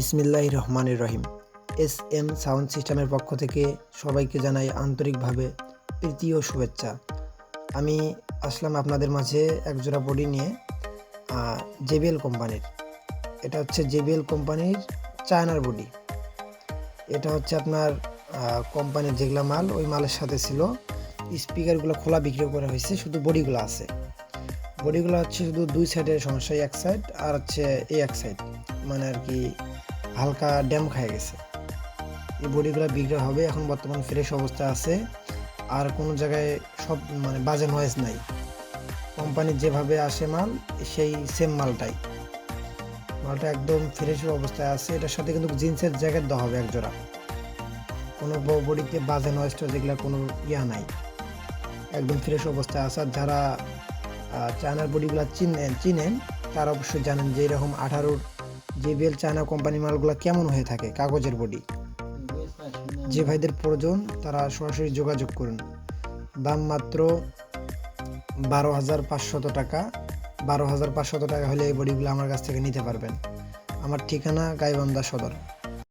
বিসমিল্লাহ রহমানের রহিম। S M sound সিস্টেমের পক্ষ থেকে সবাইকে জানাই আন্তরিকভাবে প্রীতি ও শুভেচ্ছা। আমি আসলাম আপনাদের মাঝে একজোড়া বডি নিয়ে জেবিএল কোম্পানির। এটা হচ্ছে জেবিএল কোম্পানির চায়নার বডি। এটা হচ্ছে আপনার কোম্পানির যেগুলা মাল, ওই মালের সাথে ছিল। স্পিকারগুলো খোলা বিক্রি করা হয়েছে, শুধু বডিগুলো আছে। বডিগুলো হচ্ছে শুধু দুই সাইডের সমস্যা, এক সাইড আর হচ্ছে এই এক সাইড মানে আর কি হালকা ড্যাম খেয়ে গেছে। এই বডিগুলো বিক্রি হবে, এখন বর্তমান ফ্রেশ অবস্থা আছে। আর কোনো জায়গায় সব মানে বাজে নয়েজ নাই। কোম্পানির যেভাবে আসে মাল, সেই সেম মালটাই। মালটা একদম ফ্রেশ অবস্থায় আছে। এটার সাথে কিন্তু জিন্সের জ্যাকেট দেওয়া হবে এক জোড়া কোনো বডিতে বাজে নয়েজটা যেগুলো কোনো ইয়া নাই। একদম ফ্রেশ অবস্থায় আছে। আর যারা চায়নার বডিগুলো চিনেন চিনেন, তারা অবশ্যই জানেন যে এরকম আঠারোর জেবিএল চায়না কোম্পানি মালগুলো কেমন হয়ে থাকে কাগজের বডি? যে ভাইদের প্রয়োজন, তারা সরাসরি যোগাযোগ করুন। দাম মাত্র বারো হাজার পাঁচশত টাকা। বারো হাজার পাঁচশত টাকা হলে এই বডিগুলো আমার কাছ থেকে নিতে পারবেন। আমার ঠিকানা গাইবান্ধা সদর।